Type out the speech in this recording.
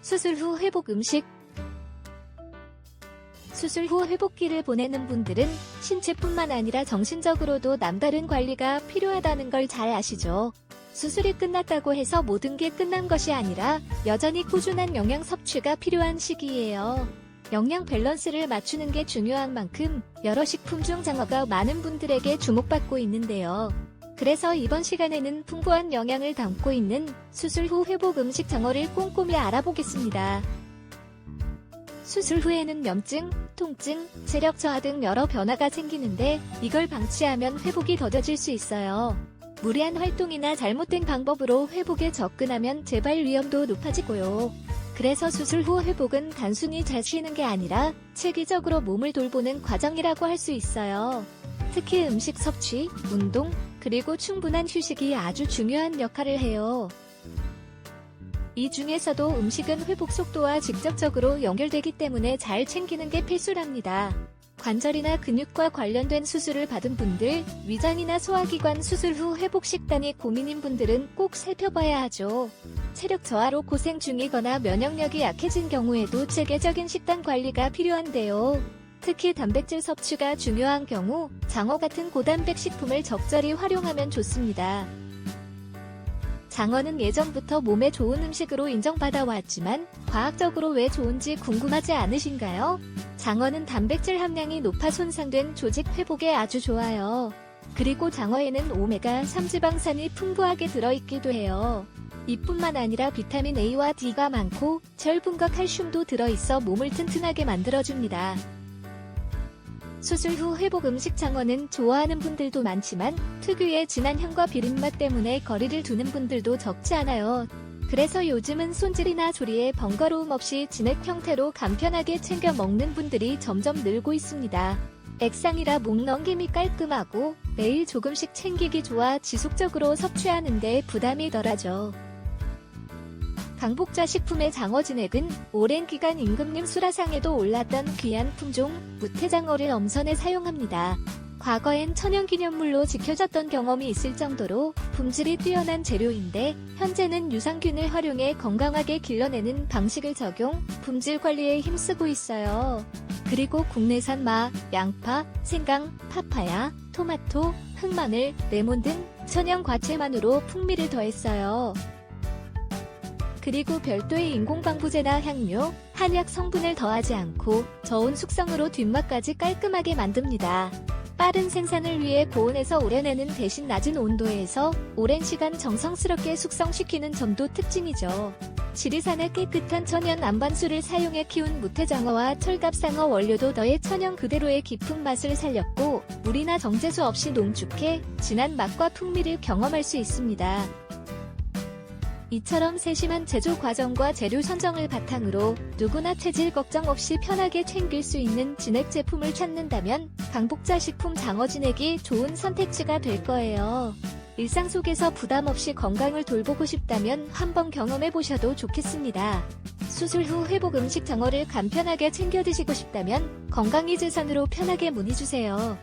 수술 후 회복 음식 수술 후 회복기를 보내는 분들은 신체뿐만 아니라 정신적으로도 남다른 관리가 필요하다는 걸 잘 아시죠? 수술이 끝났다고 해서 모든 게 끝난 것이 아니라 여전히 꾸준한 영양 섭취가 필요한 시기예요. 영양 밸런스를 맞추는 게 중요한 만큼 여러 식품 중 장어가 많은 분들에게 주목받고 있는데요. 그래서 이번 시간에는 풍부한 영양을 담고 있는 수술 후 회복 음식 장어를 꼼꼼히 알아보겠습니다. 수술 후에는 염증, 통증, 체력 저하 등 여러 변화가 생기는데 이걸 방치하면 회복이 더뎌질 수 있어요. 무리한 활동이나 잘못된 방법으로 회복에 접근하면 재발 위험도 높아지고요. 그래서 수술 후 회복은 단순히 잘 쉬는 게 아니라 체계적으로 몸을 돌보는 과정이라고 할 수 있어요. 특히 음식 섭취, 운동, 그리고 충분한 휴식이 아주 중요한 역할을 해요. 이 중에서도 음식은 회복 속도와 직접적으로 연결되기 때문에 잘 챙기는 게 필수랍니다. 관절이나 근육과 관련된 수술을 받은 분들, 위장이나 소화기관 수술 후 회복 식단이 고민인 분들은 꼭 살펴봐야 하죠. 체력 저하로 고생 중이거나 면역력이 약해진 경우에도 체계적인 식단 관리가 필요한데요. 특히 단백질 섭취가 중요한 경우 장어 같은 고단백 식품을 적절히 활용하면 좋습니다. 장어는 예전부터 몸에 좋은 음식으로 인정받아 왔지만 과학적으로 왜 좋은지 궁금하지 않으신가요? 장어는 단백질 함량이 높아 손상된 조직 회복에 아주 좋아요. 그리고 장어에는 오메가3 지방산이 풍부하게 들어있기도 해요. 이뿐만 아니라 비타민 A와 D가 많고 철분과 칼슘도 들어있어 몸을 튼튼하게 만들어줍니다. 수술 후 회복 음식 장어는 좋아하는 분들도 많지만 특유의 진한 향과 비린맛 때문에 거리를 두는 분들도 적지 않아요. 그래서 요즘은 손질이나 조리에 번거로움 없이 진액 형태로 간편하게 챙겨 먹는 분들이 점점 늘고 있습니다. 액상이라 목 넘김이 깔끔하고 매일 조금씩 챙기기 좋아 지속적으로 섭취하는데 부담이 덜하죠. 강복자 식품의 장어 진액은 오랜 기간 임금님 수라상에도 올랐던 귀한 품종 무태장어를 엄선해 사용합니다. 과거엔 천연기념물로 지켜졌던 경험이 있을 정도로 품질이 뛰어난 재료인데 현재는 유산균을 활용해 건강하게 길러내는 방식을 적용, 품질 관리에 힘쓰고 있어요. 그리고 국내산 마, 양파, 생강, 파파야, 토마토, 흑마늘, 레몬 등 천연 과채만으로 풍미를 더했어요. 그리고 별도의 인공방부제나 향료, 한약 성분을 더하지 않고 저온 숙성으로 뒷맛까지 깔끔하게 만듭니다. 빠른 생산을 위해 고온에서 오려내는 대신 낮은 온도에서 오랜 시간 정성스럽게 숙성시키는 점도 특징이죠. 지리산의 깨끗한 천연 안반수를 사용해 키운 무태장어와 철갑상어 원료도 더해 천연 그대로의 깊은 맛을 살렸고 물이나 정제수 없이 농축해 진한 맛과 풍미를 경험할 수 있습니다. 이처럼 세심한 제조 과정과 재료 선정을 바탕으로 누구나 체질 걱정 없이 편하게 챙길 수 있는 진액 제품을 찾는다면 강복자 식품 장어 진액이 좋은 선택지가 될 거예요. 일상 속에서 부담 없이 건강을 돌보고 싶다면 한번 경험해 보셔도 좋겠습니다. 수술 후 회복 음식 장어를 간편하게 챙겨 드시고 싶다면 건강이 재산으로 편하게 문의 주세요.